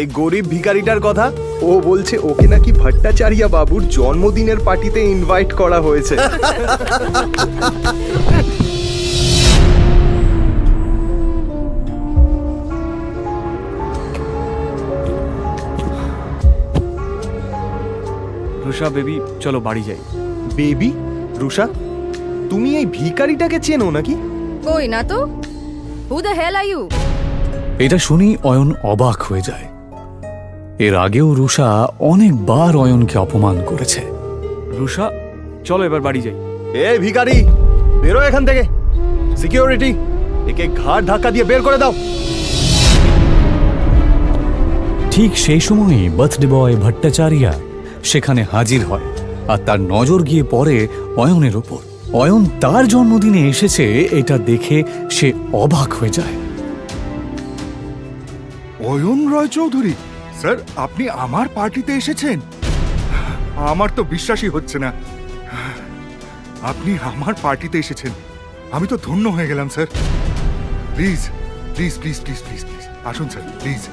এই গরিব ভিখারিটার কথা? ও বলছে ওকে নাকি ভট্টাচার্য বাবুর জন্মদিনের পার্টিতে ইনভাইট করা হয়েছে। রুষা বেবি চলো বাড়ি যাই। বেবি? রুষা তুমি এই ভিখারিটাকে চেনো নাকি? কই না তো who the hell are you এটা শুনেই অয়ন অবাক হয়ে যায়। এর আগেও রুষা অনেকবার অয়নকে অপমান করেছে। রুষা চলো এবার বাড়ি যাই। এ ভিখারি বেরো এখান থেকে। সিকিউরিটি একে ঘাড় ধাক্কা দিয়ে বের করে দাও। ঠিক সেই সময়ই বার্থডে বয় ভট্টাচার্যা সেখানে হাজির হয় আর তার নজর গিয়ে পড়ে অয়নের ওপর। অয়ন তার জন্মদিনে এসেছে এটা দেখে সে অবাক হয়ে যায়। অয়ন রয় চৌধুরী স্যার, আপনি আমার পার্টিতে এসেছেন? আমার তো বিশ্বাসই হচ্ছে না। আপনি আমার পার্টিতে এসেছেন। আমি তো ধন্য হয়ে গেলাম, sir. Please please please please please please. আসুন, স্যার, প্লিজ।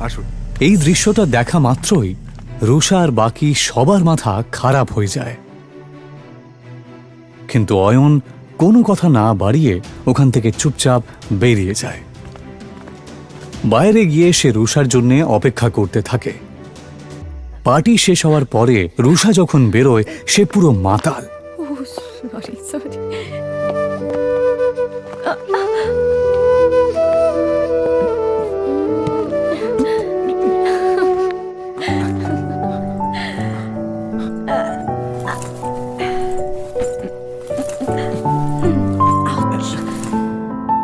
আসুন। এই দৃশ্যটা দেখা মাত্রই রুষা আর বাকি সবার মাথা খারাপ হয়ে যায়। কিন্তু অয়ন কোনো কথা না বাড়িয়ে ওখান থেকে চুপচাপ বেরিয়ে যায়। বাইরে গিয়ে সে রুষার জন্য অপেক্ষা করতে থাকে। পার্টি শেষ হওয়ার পরে রুষা যখন বেরোয়, সে পুরো মাতাল। oh,